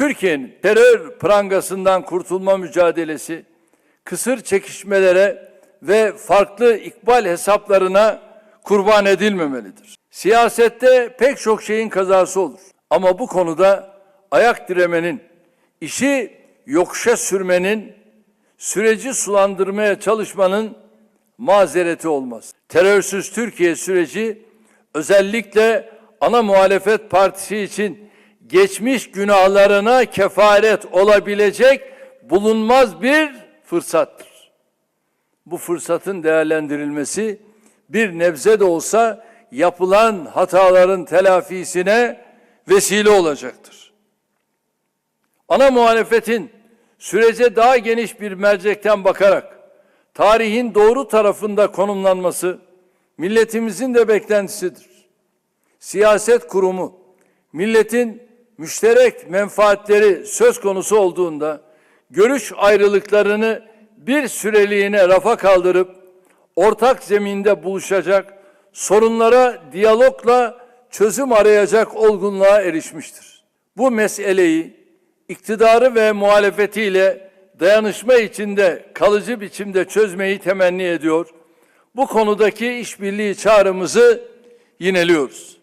Türkiye'nin terör prangasından kurtulma mücadelesi kısır çekişmelere ve farklı ikbal hesaplarına kurban edilmemelidir. Siyasette pek çok şeyin kazası olur. Ama bu konuda ayak diremenin, işi yokuşa sürmenin, süreci sulandırmaya çalışmanın mazereti olmaz. Terörsüz Türkiye süreci özellikle ana muhalefet partisi için geçmiş günahlarına kefaret olabilecek bulunmaz bir fırsattır. Bu fırsatın değerlendirilmesi bir nebze de olsa yapılan hataların telafisine vesile olacaktır. Ana muhalefetin sürece daha geniş bir mercekten bakarak tarihin doğru tarafında konumlanması milletimizin de beklentisidir. Siyaset kurumu milletin müşterek menfaatleri söz konusu olduğunda görüş ayrılıklarını bir süreliğine rafa kaldırıp ortak zeminde buluşacak, sorunlara diyalogla çözüm arayacak olgunluğa erişmiştir. Bu meseleyi iktidarı ve muhalefetiyle dayanışma içinde kalıcı biçimde çözmeyi temenni ediyor. Bu konudaki işbirliği çağrımızı yineliyoruz.